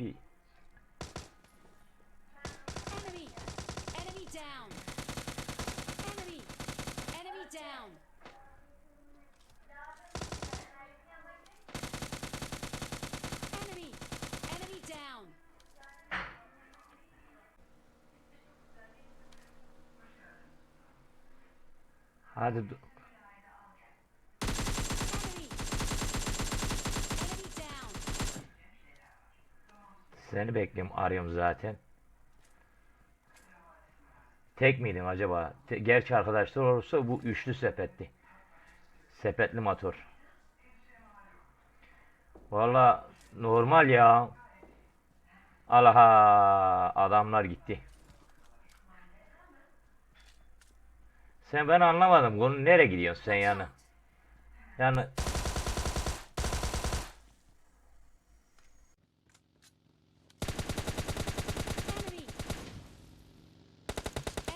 bir Enemy! Enemy down! Enemy! Enemy down! Enemy! Enemy down! hadi seni bekliyorum arıyorum zaten. Tek miydin acaba? Te- gerçi arkadaşlar olursa bu üçlü sepetti. Sepetli motor. Valla normal ya. Alaha adamlar gitti. Sen ben anlamadım. Bunu nereye gidiyorsun sen yani? Yani Enemy!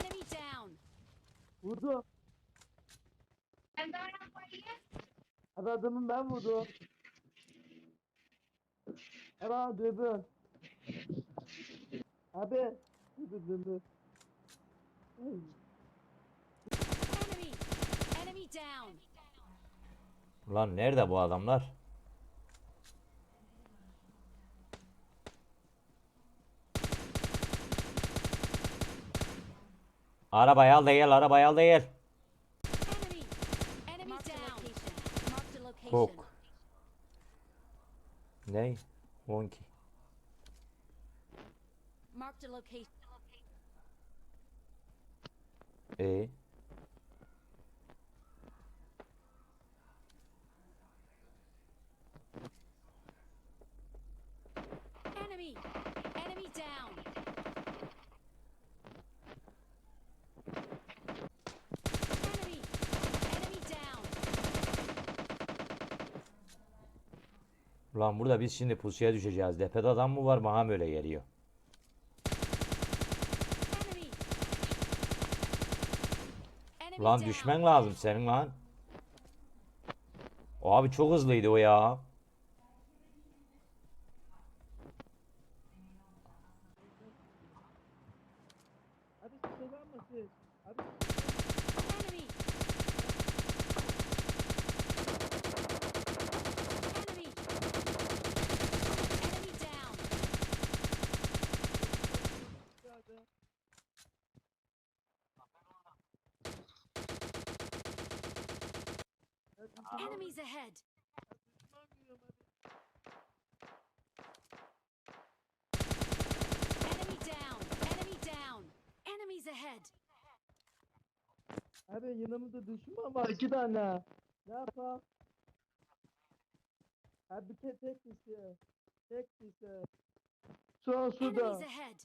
Enemy down! Vurdu. Abi adamı ben vurdum. Abi dübün. Abi. Dur dur. Enemy! Enemy down! Lan nerede bu adamlar? Arabayı al da gel, arabayı al da gel. Kok. Ne? Monkey. Marked a location. E Enemy! Enemy down! Enemy! Enemy down! Ulan burada biz şimdi pusuya düşeceğiz. Depede adam mı var bana böyle geliyor. Enemy! Enemy Lan düşmen lazım senin lan. O abi çok hızlıydı o ya. Abi selam mısın? Abi Enemy! Enemy! Enemy down! geldi. Ya düşman- Enemies ahead! Enemy down! Enemy down! Enemies ahead! Abi yanımızda düşman var iki tane. Ne yapalım? Abi tek tek kişi. Tek kişi. Şu an şurada. Enemies ahead!